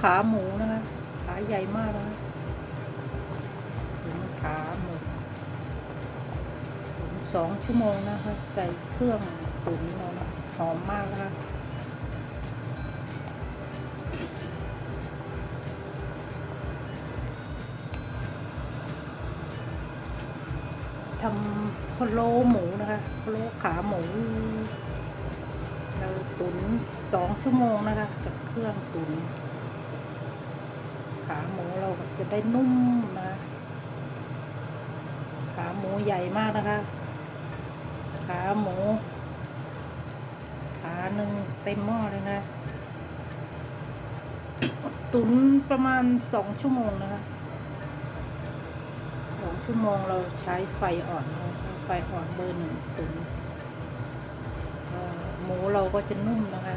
ขาหมูนะคะ ขาใหญ่มากนะคะขาหมูตุ๋นสองชั่วโมงนะคะ ใส่เครื่องตุ๋นเรานะหอมมากนะคะทำพะโล้หมูนะคะพะโล้ขาหมู เราตุ๋นสองชั่วโมงนะคะ กับเครื่องตุ๋น ขาหมูเราจะได้นุ่มนะ ขาหมูใหญ่มากนะคะ ขาหมู ขาหนึ่งเต็มหม้อเลยนะตุ๋นประมาณสองชั่วโมงนะคะสองชั่วโมงเราใช้ไฟอ่อนนะะไฟอ่อนเบอร์หนึ่งตุ๋นหมูเราก็จะนุ่มนะคะ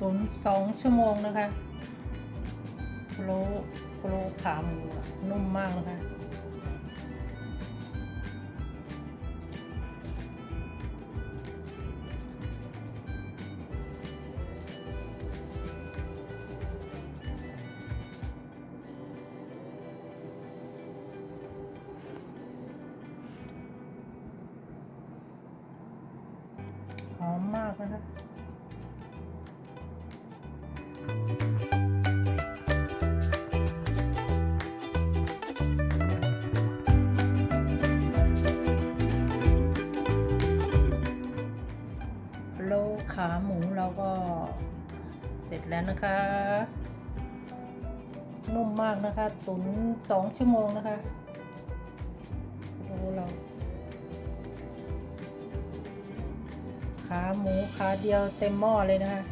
ตุ๋นสองชั่วโมงนะคะโล้พะโลขาหมูนุ่มมากนะคะหอมมากนะคะ ขาหมูเราก็เสร็จแล้วนะคะ นุ่มมากนะคะ ตุ๋นสองชั่วโมงนะคะโอ้เราขาหมูขาเดียวเต็มหม้อเลยนะคะ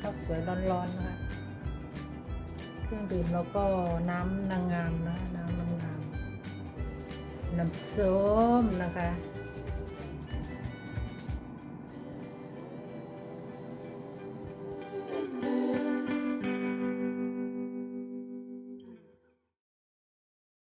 ข้าวสวยร้อนๆนะคะ เครื่องดื่มแล้วก็น้ำนางงามนะ น้ำนางงาม น้ำส้มนะคะ